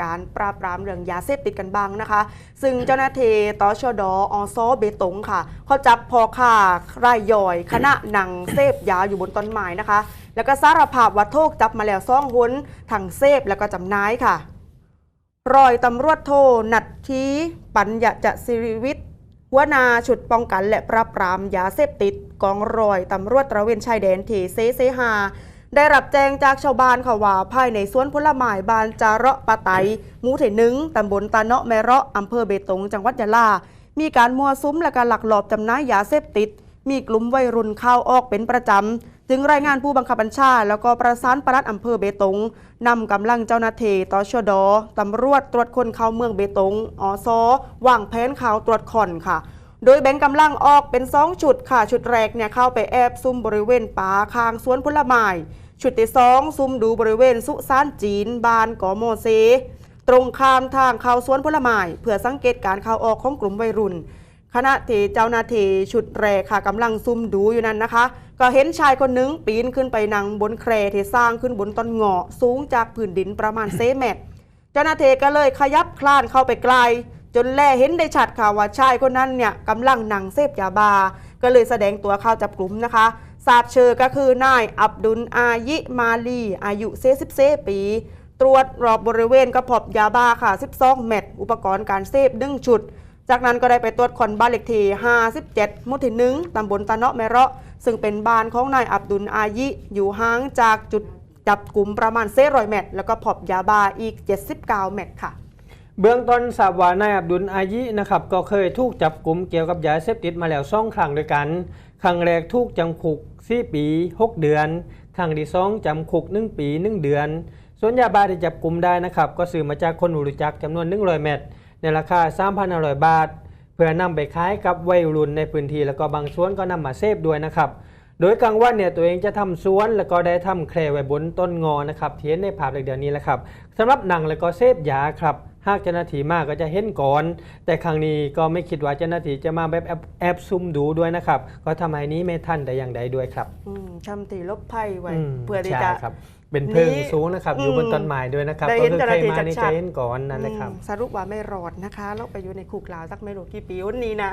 การปราบปรามเรื่องยาเสพติดกันบ้างนะคะ ซึ่งเจ้าหน้าที่ตชดอซอเบตงค่ะ เขาจับพอค่ารายย่อยคณะหนังเสพยาอยู่บนต้นไม้นะคะ แล้วก็สารภาพว่าโทษจับมาแล้วซ่องหุนทั้งเสพแล้วก็จำหน่ายค่ะ รอยตำรวจโทนัดทีปัญญาจะสิริวิทย์หัวนาชุดป้องกันและปราบปรามยาเสพติดกองรอยตำรวจตระเวนชายแดนทีเซเซฮา ได้รับแจ้งจากชาวบ้านค่ะว่าภายในสวนผลไม้บานจาระปะไตหมู่เถนึงตำบลตาเนาะแมระอำเภอเบตง จังหวัดยะลา มีการมัวซุ้มและการหลักหลอบจำหน่ายยาเสพติด มีกลุ่มวัยรุ่นเข้าออกเป็นประจำ จึงรายงานผู้บังคับบัญชา แล้วก็ประสานปลัดอำเภอเบตงนำกำลังเจ้าหน้าที่ตชดตำรวจตรวจคนเข้าเมืองเบตงอซอวางแผนข่าวตรวจคอนค่ะโดยแบ่งกำลังออกเป็น 2 ชุดค่ะ ชุดแรกเนี่ยเข้าไปแอบซุ่มบริเวณป่าคางสวนผลไม้ ชุดที่สองซุ่มดูบริเวณสุสานจีน บานกอโมเซ ตรงข้ามทางเขาสวนผลไม้เพื่อสังเกตการเข้าออกของกลุ่มวัยรุ่นขณะทีเจ้าหน้าที่ชุดแรกค่ะกำลังซุ่มดูอยู่นั้นนะคะ ก็เห็นชายคนหนึ่งปีนขึ้นไปนั่งบนแคร่ที่สร้างขึ้นบนต้นเงาะสูงจากพื้นดินประมาณเซเมตร เจ้าหน้าที่ก็เลยขยับคลานเข้าไปไกล จนแลเห็นได้ชัดค่ะว่าชายคนนั้นเนี่ยกำลังนั่งเสพยาบา ก็เลยแสดงตัวเข้าจับกลุ่มนะคะ ทราบชื่อก็คือนายอับดุลอายิมาลี อายุ44ปี ตรวจรอบบริเวณกระพบยาบ้าค่ะ 12 เม็ดอุปกรณ์การเสพดึงชุด จากนั้นก็ได้ไปตรวจคนบ้านเลขที่ 57 มุที่หนึ่งตำบลตะเนาะแมระซึ่งเป็นบ้านของนายอับดุลอายิอยู่ห่างจากจุดจับกลุ่มประมาณเซรอยเม็ดแล้วก็พบยาบ้าอีก 79 เม็ดค่ะ เบื้องต้นทราบว่านายอับดุลอายีนะครับก็เคยถูกจับกลุ่มเกี่ยวกับยาเสพติดมาแล้วสองครั้งด้วยกัน ครั้งแรกถูกจำคุก4ปี 6 เดือน ครั้งที่สองจำคุก 1 ปี 1 เดือน ส่วนยาบ้าที่จับกลุ่มได้นะครับก็ซื้อมาจากคนรู้จักจำนวน 100 เม็ดในราคา 3,500 บาท เพื่อนำไปขายกับวัยรุ่นในพื้นที่แล้วก็บางส่วนก็นำมาเสพด้วยนะครับ โดยกลางวันเนี่ยตัวเองจะทำสวนแล้วก็ได้ทำแคร่ไว้บนต้นงอนะครับเที่เห็นในภาพเดียวนี้แหละครับสำหรับหนังแล้วก็เสพยาครับ หากเจ้าหน้าที่มากก็จะเห็นก่อน แต่ครั้งนี้ก็ไม่คิดว่าเจ้าหน้าที่จะมาแบบแอบแอบซุ่มดูด้วยนะครับ ก็ทำให้นี้ไม่ทันแต่อย่างใดด้วยครับอืมทำตีลบไพ่ไว้มเพื่อที่ใช่จะครับเป็นเพิงนี่สูงนะครับ อยู่บนต้นไม้ด้วยนะครับได้ก็เห็นคือเจ้าหใครน้าที่มานี่ชัดๆจะเห็นก่อนนั่นแหละครับ อืมสรุปว่าไม่รอดนะคะ แล้วไปอยู่ในคุกลาวสักไม่รู้กี่ปีวันนี้นะ